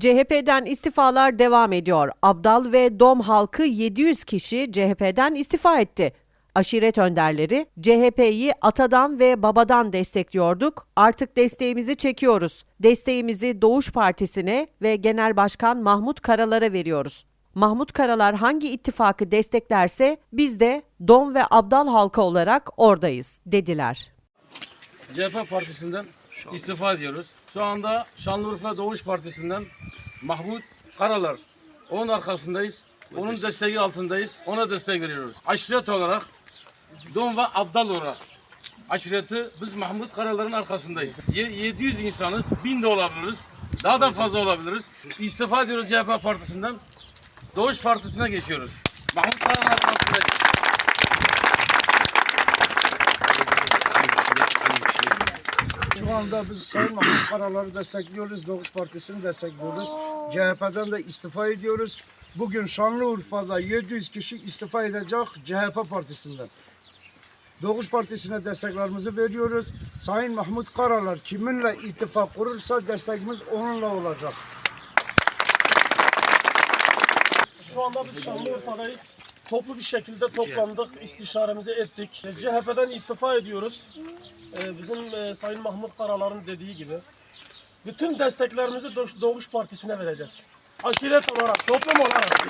CHP'den istifalar devam ediyor. Abdal ve Dom halkı 700 kişi CHP'den istifa etti. Aşiret önderleri CHP'yi atadan ve babadan destekliyorduk. Artık desteğimizi çekiyoruz. Desteğimizi Doğuş Partisi'ne ve Genel Başkan Mahmut Karalar'a veriyoruz. Mahmut Karalar hangi ittifakı desteklerse biz de Dom ve Abdal halkı olarak oradayız dediler. CHP partisinden istifa ediyoruz. Şu anda Şanlıurfa Doğuş Partisi'nden Mahmut Karalar. Onun arkasındayız. Onun desteği altındayız. Ona destek veriyoruz. Aşiret olarak Don ve Abdal olarak aşireti biz Mahmut Karalar'ın arkasındayız. Ye- 700 insanız. 1000 de olabiliriz. Daha da fazla olabiliriz. İstifa ediyoruz CHP partisinden. Doğuş Partisi'ne geçiyoruz. Mahmut Karalar arkasındayız. Şu anda biz Sayın Mahmut Karalar'ı destekliyoruz, Doğuş Partisi'ni destekliyoruz. CHP'den de istifa ediyoruz. Bugün Şanlıurfa'da 700 kişi istifa edecek CHP Partisi'nden. Doğuş Partisi'ne desteklerimizi veriyoruz. Sayın Mahmut Karalar kiminle ittifak kurursa destekimiz onunla olacak. Şu anda biz Şanlıurfa'dayız. Toplu bir şekilde toplandık, istişaremizi ettik. E, CHP'den istifa ediyoruz. E, Bizim e, Sayın Mahmut Karalar'ın dediği gibi. Bütün desteklerimizi Doğuş, Doğuş Partisi'ne vereceğiz. Aşiret olarak, toplum olarak.